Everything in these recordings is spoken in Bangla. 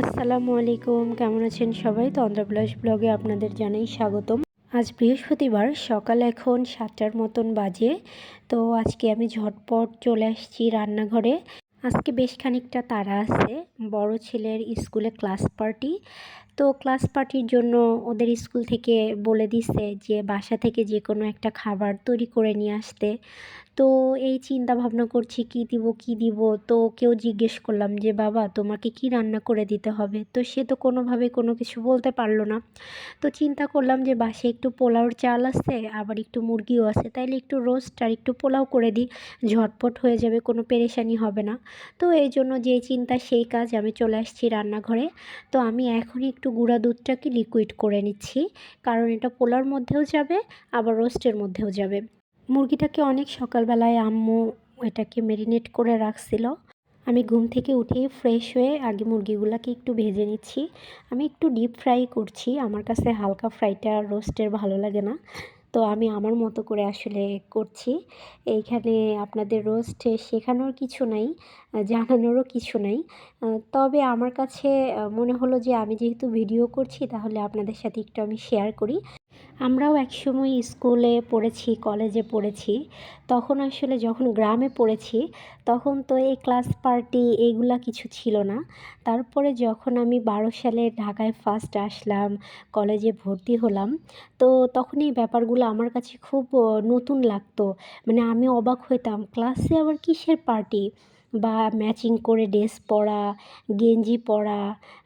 আসসালামু আলাইকুম, কেমন আছেন সবাই? তন্দ্রাবিলাস ব্লগে আপনাদের জানাই স্বাগতম। আজ বৃহস্পতিবার, সকাল এখন সাতটার মতন বাজে। তো আজকে আমি ঝটপট চলে আসছি রান্নাঘরে। আজকে বেশ খানিকটা তারা আছে। বড় ছেলের স্কুলে ক্লাস পার্টি। তো ক্লাস পার্টির জন্য ওদের স্কুল থেকে বলে দিছে যে বাসা থেকে যে কোনো একটা খাবার তৈরি করে নিয়ে আসতে। তো এই চিন্তা ভাবনা করছি, কি দিব কি দিব? তো কেউ জিজ্ঞেস করলাম যে, বাবা, তোমাকে কি রান্না করে দিতে হবে? তো সে তো কোনোভাবে কোনো কিছু বলতে পারল না। তো চিন্তা করলাম যে বাসে একটু পোলাওর চাল আছে, আবার একটু মুরগিও আছে, তাইলে একটু রোস্ট আর একটু পোলাও করে দিই। ঝটপট হয়ে যাবে, কোনো পেরেশানি হবে না। তো এই জন্য যে চিন্তা, সেই কাজ আমি চলে আসছি রান্নাঘরে। তো আমি এখনই একটু গুঁড়া দুধটাকে লিকুইড করে নিচ্ছি, কারণ এটা পোলার মধ্যেও যাবে, আবার রোস্টের মধ্যেও যাবে। মুরগিটাকে অনেক সকালবেলায় আম্মু এটাকে মেরিনেট করে রাখছিল। আমি ঘুম থেকে উঠেই ফ্রেশ হয়ে আগে মুরগিগুলোকে একটু ভেজে নিচ্ছি। আমি একটু ডিপ ফ্রাই করছি, আমার কাছে হালকা ফ্রাইটা রোস্টের ভালো লাগে না। তো আমি আমার মতো করে আসলে করছি। এইখানে আপনাদের রোস্ট শেখানোর কিছু নাই, জানানোরও কিছু নাই। তবে আমার কাছে মনে হলো যে আমি যেহেতু ভিডিও করছি, তাহলে আপনাদের সাথে একটু আমি শেয়ার করি। আমরাও একসময় স্কুলে পড়েছি, কলেজে পড়েছি। তখন আসলে যখন গ্রামে পড়েছি, তখন তো এই ক্লাস পার্টি এইগুলা কিছু ছিল না। তারপরে যখন আমি বারো সালে ঢাকায় ফার্স্ট আসলাম, কলেজে ভর্তি হলাম, তো তখন এই ব্যাপারগুলো আমার কাছে খুব নতুন লাগতো। মানে আমি অবাক হইতাম, ক্লাসে আবার কিসের পার্টি? বা ম্যাচিং করে ড্রেস পরা, গেঞ্জি পরা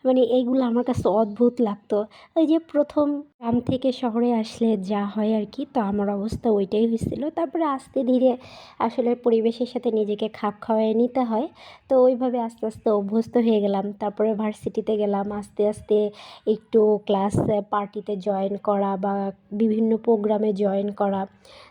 মানে এইগুলো আমার কাছে অদ্ভুত লাগতো। ওই যে প্রথম গ্রাম থেকে শহরে আসলে যা হয় আর কি, তো আমার অবস্থা ওইটাই হয়েছিল। তারপরে আস্তে ধীরে আসলে পরিবেশের সাথে নিজেকে খাপ খাওয়াই নিতে হয়। তো ওইভাবে আস্তে আস্তে অভ্যস্ত হয়ে গেলাম। তারপরে ভার্সিটিতে গেলাম, আস্তে আস্তে একটু ক্লাস পার্টিতে জয়েন করা বা বিভিন্ন প্রোগ্রামে জয়েন করা,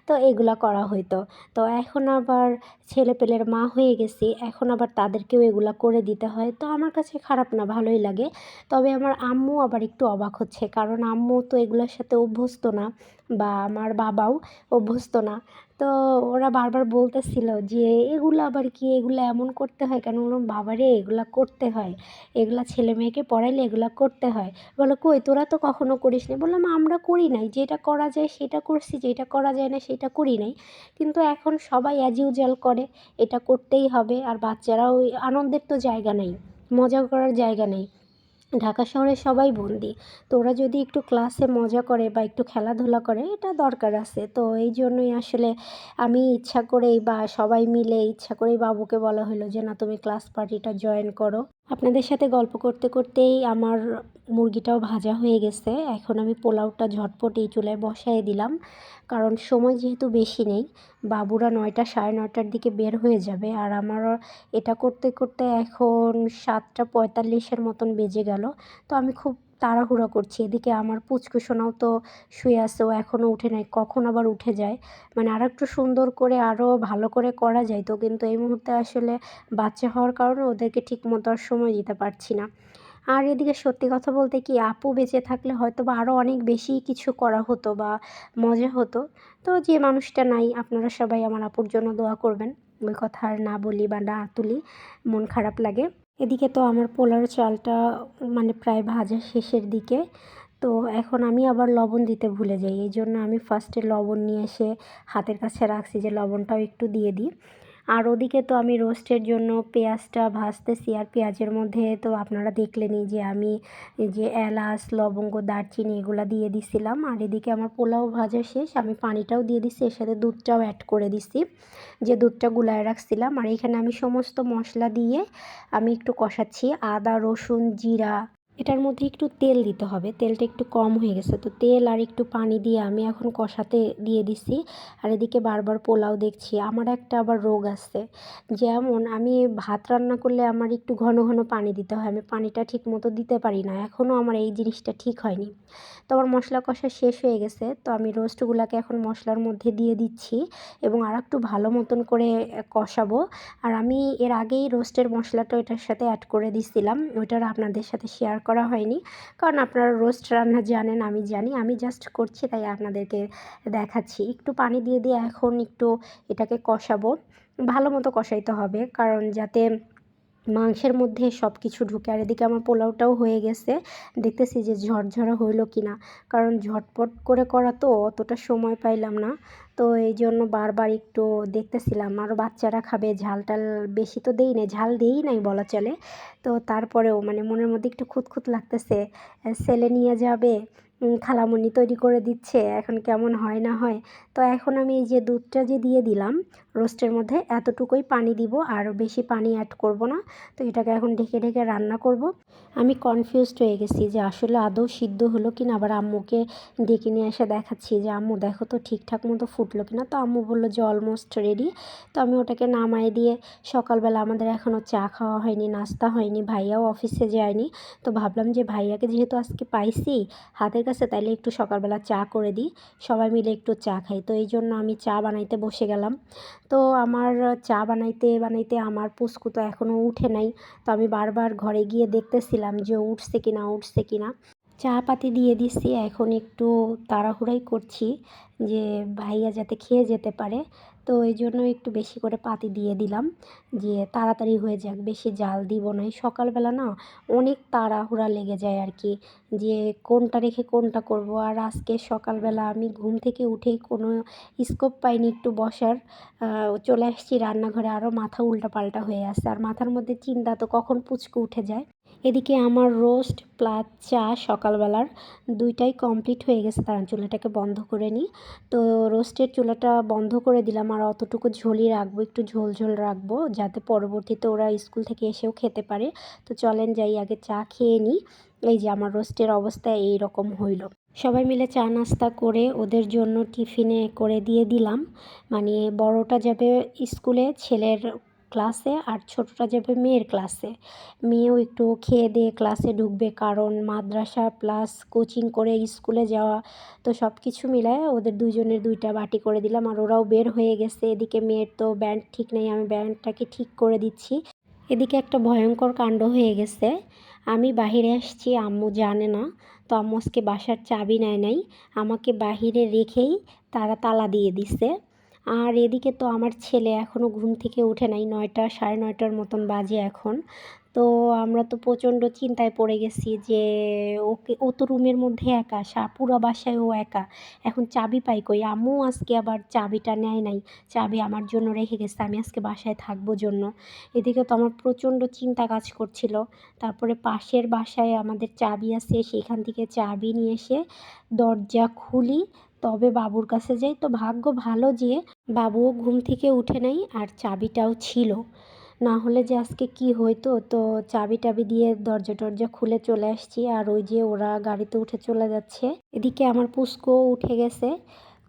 তো এগুলা করা হইতো। তো এখন আবার ছেলেপেলের মা হয়ে গেছি। এখন আবার তাদেরকেও এগুলো করে দিতে হয়। তো আমার কাছে খারাপ না, ভালোই লাগে। তবে আমার আম্মু আবার একটু অবাক হচ্ছে। কারণ আম্মু তো এগুলোর সাথে অভ্যস্ত না বা আমার বাবাও অভ্যস্ত না। তো ওরা বারবার বলতেছিল যে, এগুলো আবার কি? এগুলো এমন করতে হয় কেন? বললাম, বাবারে, এগুলো করতে হয়। এগুলো ছেলে মেয়েকে পড়াইলে এগুলো করতে হয়। বলো, কই, তোরা তো কখনো করিস নি? বললাম, আমরা করি নাই। যেটা করা যায় সেটা করছি, যেটা করা যায় না সেটা করি নাই। কিন্তু এখন সবাই অ্যাজ ইউজুয়াল করে, এটা করতেই হবে। আর বাচ্চারাও, আনন্দের তো জায়গা নেই, মজা করার জায়গা নেই। ঢাকা শহরে সবাই বন্দি। তো ওরা যদি একটু ক্লাসে মজা করে বা একটু খেলাধুলা করে, এটা দরকার আছে। তো এই জন্যই আসলে আমি ইচ্ছা করেই বা সবাই মিলে ইচ্ছা করেই বাবুকে বলা হলো যে, না, তুমি ক্লাস পার্টিটা জয়েন করো। আপনাদের সাথে গল্প করতে করতেই আমার মুরগিটাও ভাজা হয়ে গেছে। এখন আমি পোলাওটা ঝটপট এই চুলায় বসাই দিলাম। কারণ সময় যেহেতু বেশি নেই, বাবুরা নয়টা, সাড়ে নয়টার দিকে বের হয়ে যাবে। আর আমার এটা করতে করতে এখন সাতটা পঁয়তাল্লিশের মতন বেজে গেল। তো আমি খুব তাড়াহুড়ো করছি। এদিকে আমার পুচকু তো শুয়ে আছে, ও এখনও উঠে নাই, কখন আবার উঠে যায়? মানে আর একটু সুন্দর করে আরও ভালো করে করা যায় তো, কিন্তু এই মুহূর্তে আসলে বাচ্চা হওয়ার কারণে ওদেরকে ঠিক মতো আর সময় দিতে পারছি না। আর এদিকে সত্যি কথা বলতে কি, আপু বেঁচে থাকলে হয়তো বা আরও অনেক বেশি কিছু করা হতো বা মজা হতো। তো যে মানুষটা নাই, আপনারা সবাই আমার আপুর জন্য দোয়া করবেন। ওই কথা আর না বলি বা না তুলি, মন খারাপ লাগে। এদিকে তো আমার পোলার চালটা মানে প্রায় ভাজা শেষের দিকে। তো এখন আমি আবার লবণ দিতে ভুলে যাই। এই জন্য আমি ফার্স্টে লবণ নিয়ে এসে হাতের কাছে রাখছি যে লবণটাও একটু দিয়ে দিই। আর ওদিকে তো আমি রোস্টের জন্য পেঁয়াজটা ভাজতেছি আর পেঁয়াজের মধ্যে তো আপনারা দেখলেনই যে আমি যে এলাচ, লবঙ্গ, দারচিনি এগুলো দিয়ে দিছিলাম। আর এদিকে আমার পোলাও ভাজা শেষ, আমি পানিটাও দিয়ে দিছি, এর সাথে দুধটাও অ্যাড করে দিছি, যে দুধটা গুলায় রাখছিলাম। আর এখানে আমি সমস্ত মশলা দিয়ে আমি একটু কষাচ্ছি, আদা, রসুন, জিরা এটার মধ্যে একটু তেল দিতে হবে। তেলটা একটু কম হয়ে গেছে। তো তেল আর একটু পানি দিয়ে আমি এখন কষাতে দিয়ে দিছি। আর এদিকে বারবার পোলাও দেখছি। আমার একটা আবার রোগ আছে। যেমন আমি ভাত রান্না করলে আমার একটু ঘন ঘন পানি দিতে হয়। আমি পানিটা ঠিক মতো দিতে পারি না। এখনও আমার এই জিনিসটা ঠিক হয়নি। তো আমার মশলা কষা শেষ হয়ে গেছে। তো আমি রোস্টগুলোকে এখন মশলার মধ্যে দিয়ে দিচ্ছি এবং আর একটু ভালো মতন করে কষাবো। আর আমি এর আগেই রোস্টের মশলাটা ওইটার সাথে অ্যাড করে দিছিলাম। ওইটার আপনাদের সাথে শেয়ার করা হয়নি। কারণ আপনারা রোস্ট রান্না জানেন, আমি জানি। আমি জাস্ট করছি, তাই আপনাদেরকে দেখাচ্ছি। একটু পানি দিয়ে দিয়ে এখন একটু এটাকে কষাবো। ভালো মতো কষাইতে হবে, কারণ যাতে মাংসের মধ্যে সব কিছু ঢুকে, আর এদিকে আমার পোলাওটাও হয়ে গেছে। দেখতেছি যে ঝরঝরা হইল কি না কারণ ঝটপট করে করা তো অতটা সময় পাইলাম না। তো এই জন্য বারবার একটু দেখতেছিলাম। আরও বাচ্চারা খাবে, ঝাল টাল বেশি তো দেই নাই, ঝাল দেই নাই বলা চলে। তো তারপরেও মানে মনের মধ্যে একটু খুঁতখুত লাগতেছে। ছেলে নিয়ে যাবে খালামণি তৈরি করে দিচ্ছে, এখন কেমন হয় না হয়। তো এখন আমি এই যে দুধটা যে দিয়ে দিলাম, রোস্টের মধ্যে এতটুকুই পানি দিব, আর বেশি পানি অ্যাড করব না। তো এটাকে এখন ঢেকে ঢেকে রান্না করব। আমি কনফিউজড হয়ে গেছি যে আসলে আদৌ সিদ্ধ হলো কি না আবার আম্মুকে ডেকে নিয়ে এসে দেখাচ্ছি যে, আম্মু, দেখো তো ঠিকঠাক মতো ফুটলো কি না তো আম্মু বলল যে অলমোস্ট রেডি তো আমি ওটাকে নামাই দিয়ে সকালবেলা আমাদের এখনও চা খাওয়া হয়নি, নাস্তা হয়নি, ভাইয়াও অফিসে যায়নি। তো ভাবলাম যে, ভাইয়াকে যেহেতু আজকে পাইছি, হাতের কাছে তাইলে একটু সকালবেলা চা করে দিই। সবাই মিলে একটু চা খাই। তো এই জন্য আমি চা বানাইতে বসে গেলাম। তো আমার চা বানাইতে বানাইতে আমার পুস্কু তো এখনও উঠে নাই। তো আমি বারবার ঘরে গিয়ে দেখতেছিলাম যে উঠছে কি না উঠছে কি না চা পাতি দিয়ে দিচ্ছি এখন একটু তাড়াহুড়াই করছি যে ভাইয়া যাতে খেয়ে যেতে পারে। তো এই জন্য একটু বেশি করে পাতি দিয়ে দিলাম, যে তাড়াতাড়ি হয়ে যাক, বেশি জাল দিব না। সকালবেলা না অনেক তাড়াহুড়া লেগে যায় আর কি, যে কোনটা রেখে কোনটা করব। আর আজকে সকালবেলা আমি ঘুম থেকে উঠেই কোনো স্কোপ পাইনি একটু বসার চলে আসছি রান্নাঘরে আরও মাথা উল্টাপাল্টা হয়ে আসছে আর মাথার মধ্যে চিন্তা তো কখন পুচকু উঠে যায়। এদিকে আমার রোস্ট প্লাস চা সকালবেলার দুইটাই কমপ্লিট হয়ে গেছে। তার চুলাটাকে বন্ধ করে নিই। তো রোস্টের চুলাটা বন্ধ করে দিলাম আর অতটুকু ঝোলই রাখব, একটু ঝোল ঝোল রাখব যাতে পরবর্তীতে ওরা স্কুল থেকে এসেও খেতে পারে। তো চলেন যাই, আগে চা খেয়ে নিই। এই যে আমার রোস্টের অবস্থা এই রকম হইল। সবাই মিলে চা নাস্তা করে ওদের জন্য টিফিনে করে দিয়ে দিলাম। মানে বড়টা যাবে স্কুলে, ছেলের ক্লাসে আর ছোটটা যাবে মেয়ের ক্লাসে মেয়েও একটু খেয়ে দিয়ে ক্লাসে ঢুকবে কারণ মাদ্রাসা প্লাস কোচিং করে স্কুলে যাওয়া, তো সব কিছু মিলায় ওদের দুজনের দুইটা বাটি করে দিলাম আর ওরাও বের হয়ে গেছে। এদিকে মেয়ের তো ব্যান্ড ঠিক নেই, আমি ব্যান্ডটাকে ঠিক করে দিচ্ছি। এদিকে একটা ভয়ঙ্কর কাণ্ড হয়ে গেছে। আমি বাহিরে আসছি, আম্মু জানে না, তো আম্মু আজকে বাসার চাবি নেয় নাই। আমাকে বাহিরে রেখেই তারা তালা দিয়ে দিছে। আর এদিকে তো আমার ছেলে এখনও ঘুম থেকে উঠে নাই, নয়টা, সাড়ে নয়টার মতন বাজে এখন। তো আমরা তো প্রচণ্ড চিন্তায় পড়ে গেছি যে ওকে, ও তো রুমের মধ্যে একা পুরো বাসায় ও একা। এখন চাবি পাই কই? আম্মু আজকে আবার চাবিটা নেয় নাই, চাবি আমার জন্য রেখে গেছে, আমি আজকে বাসায় থাকব জন্য। এদিকে তো আমার প্রচণ্ড চিন্তা কাজ করছিল। তারপরে পাশের বাসায় আমাদের চাবি আছে, সেখান থেকে চাবি নিয়ে এসে দরজা খুলি তবে বাবুর কাছে যাই তো ভাগ্য ভালো যে বাবুও ঘুম থেকে উঠে নাই আর চাবিটাও ছিল। না হলে যে আজকে কি হইতো, তো চাবি টাবি দিয়ে দরজা টরজা খুলে চলে আসছি আর ওই যে ওরা গাড়িতে উঠে চলে যাচ্ছে। এদিকে আমার পুস্কো উঠে গেছে।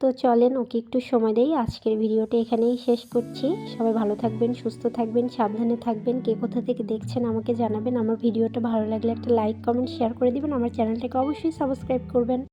তো চলেন, ওকে একটু সময় দেই। আজকের ভিডিওটা এখানেই শেষ করছি। সবাই ভালো থাকবেন, সুস্থ থাকবেন, সাবধানে থাকবেন। কে কোথা থেকে দেখছেন আমাকে জানাবেন। আমার ভিডিওটা ভালো লাগলে একটা লাইক কমেন্ট শেয়ার করে দিবেন। আমার চ্যানেলটাকে অবশ্যই সাবস্ক্রাইব করবেন।